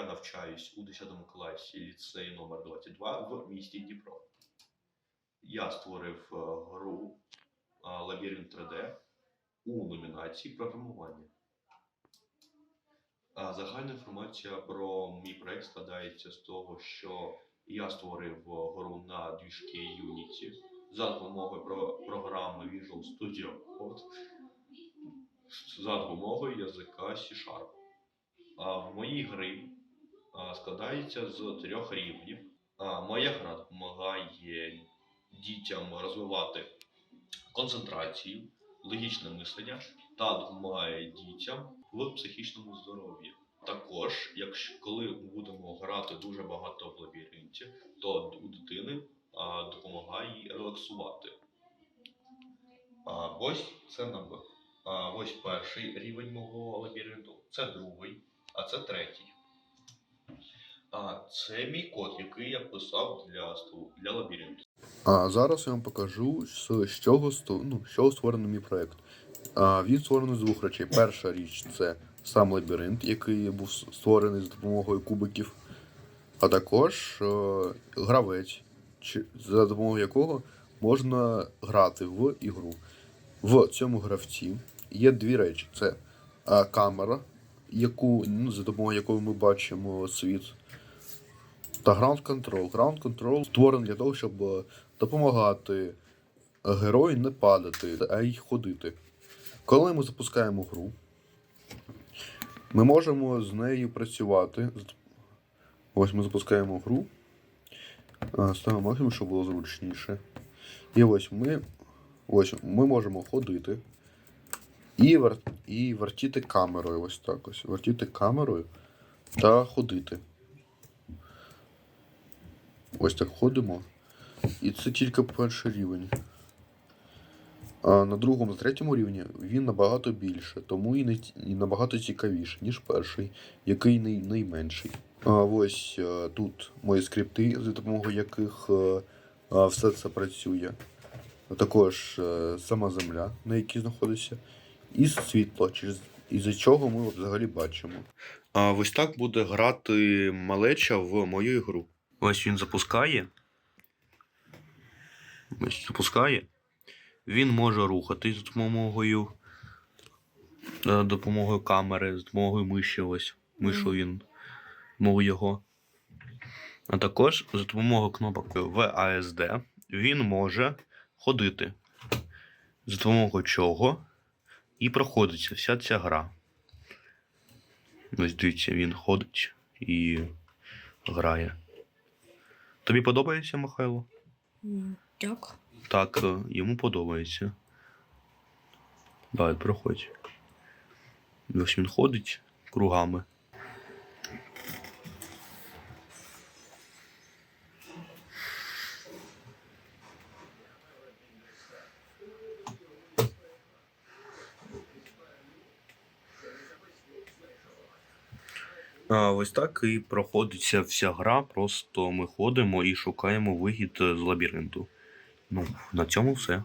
навчаюсь у 10 класі ліцею номер 22 в місті Дніпро. Я створив е, гру е, Лабіринт 3D у номінації програмування. Загальна інформація про мій проект складається з того, що я створив е, гру на двіжки Unity за допомогою програми Visual Studio Code за допомогою язика C-Sharp. В моїй грі складається з трьох рівнів. А, моя гра допомагає дітям розвивати концентрацію, логічне мислення та допомагає дітям в психічному здоров'ї. Також, якщо коли ми будемо грати дуже багато в лабіринті, то у дитини а, допомагає релаксувати. А, ось це. А, ось перший рівень мого лабіринту, це другий, а це третій. А це мій код, який я писав для, для лабіринту. А зараз я вам покажу, з з чого, ну, з чого створений мій проект. А, він створений з двох речей. Перша річ це сам лабіринт, який був створений за допомогою кубиків, а також е, гравець, чи- за допомогою якого можна грати в ігру. В цьому гравці є дві речі: це е, камера, яку, ну, за допомогою якої ми бачимо світ. Та Ground Control. Ground Control створений для того, щоб е, допомагати герою не падати, а й ходити. Коли ми запускаємо гру, ми можемо з нею працювати. Ось ми запускаємо гру. Ставимо максимум, щоб було зручніше. І ось ми, ось ми можемо ходити і, вер, і вертіти камерою. Ось так ось. Вертіти камерою та ходити. Ось так ходимо. І це тільки перший рівень. А на другому, на третьому рівні він набагато більше, тому і, не, і набагато цікавіше, ніж перший, який най, найменший. А ось е, тут мої скрипти, за допомогою яких е, е, все це працює. А також е, сама земля, на якій знаходиться, і світло, через із-за чого ми взагалі бачимо. А ось так буде грати малеча в мою ігру. Ось він запускає. Ось запускає. Він може рухатись за допомогою, е, допомогою камери, за допомогою миші. Ось. Мишу він. Мов його. А також за допомогою кнопок VASD він може ходити. За допомогою чого і проходиться вся ця гра. Ось дивіться, він ходить і грає. Тобі подобається, Михайло? Так. Так, е, йому подобається. Давай, проходь. Ось він ходить кругами. Ось так і проходиться вся гра. Просто ми ходимо і шукаємо вихід е, з лабіринту. Ну, на цьому все.